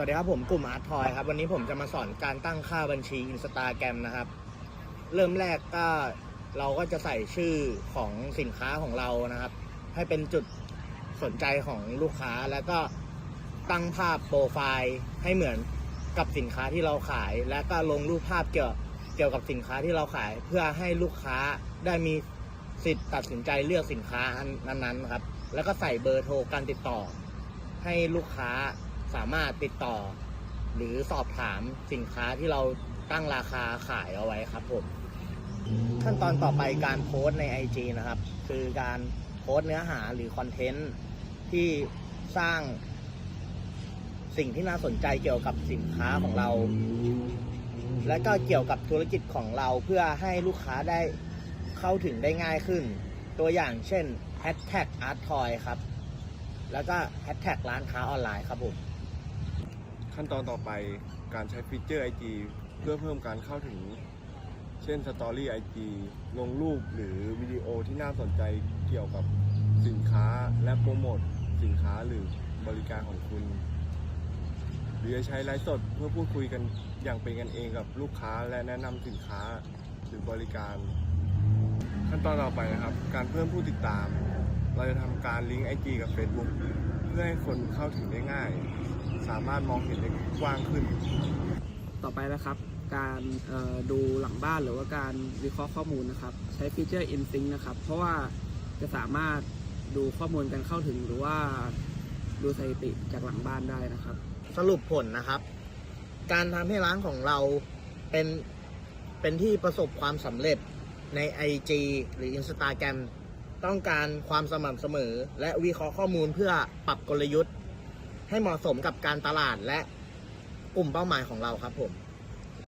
สวัสดีครับผมกลุ่มอาร์ตทอยครับ วันนี้ผมจะมาสอนการตั้งค่าบัญชีอินสตาแกรมนะครับ เริ่มแรกก็เราก็จะใส่ชื่อของสินค้าของเรานะครับ ให้เป็นจุดสนใจของลูกค้าแล้วก็ตั้งภาพโปรไฟล์ให้เหมือนกับสินค้าที่เราขาย และก็ลงรูปภาพเกี่ยวเกี่ยวกับสินค้าที่เราขาย เพื่อให้ลูกค้าได้มีสิทธิ์ตัดสินใจเลือกสินค้าอันนั้นๆครับ แล้วก็ใส่เบอร์โทรการติดต่อ ให้ลูกค้า สามารถติดต่อ หรือสอบถามสินค้าที่เราตั้งราคาขายเอาไว้ครับผมขั้นตอนต่อไปการโพสต์ใน IG นะครับ คือการโพสต์เนื้อหาหรือคอนเทนต์ที่สร้างสิ่งที่น่าสนใจเกี่ยวกับสินค้าของเรา และก็เกี่ยวกับธุรกิจของเราเพื่อให้ลูกค้าได้เข้าถึงได้ง่ายขึ้น ตัวอย่างเช่น hashtag art toy ครับ แล้วก็ hashtag ร้านค้าออนไลน์ครับผม ขั้นตอนต่อไปการใช้ฟีเจอร์ IG เพื่อเพิ่มการเข้าถึง เช่น Story IG ลงรูปหรือวิดีโอที่น่าสนใจเกี่ยวกับสินค้าและโปรโมทสินค้าหรือบริการของคุณ หรือจะใช้ไลฟ์สดเพื่อพูดคุยกันอย่างเป็นกันเองกับลูกค้าและแนะนำสินค้าหรือบริการ ขั้นตอนต่อไปนะครับ การเพิ่มผู้ติดตาม เราจะทำการลิงก์ IG กับ Facebook เพื่อให้คนเข้าถึงได้ง่าย สามารถมองเห็นได้กว้างขึ้น ต่อไปนะครับ การเอ่อดูหลังบ้านหรือว่าการวิเคราะห์ข้อมูลนะครับ ใช้ฟีเจอร์ InSync นะครับ เพราะว่าจะสามารถดูข้อมูลการเข้าถึงหรือว่าดูสถิติจากหลังบ้านได้นะครับ สรุปผลนะครับ การทำให้ร้านของเราเป็นเป็นที่ประสบความสำเร็จใน IG หรือ Instagram ต้องการความสม่ำเสมอ และวิเคราะห์ข้อมูลเพื่อปรับกลยุทธ์ ให้เหมาะสมกับการตลาดและกลุ่มเป้าหมายของเราครับผม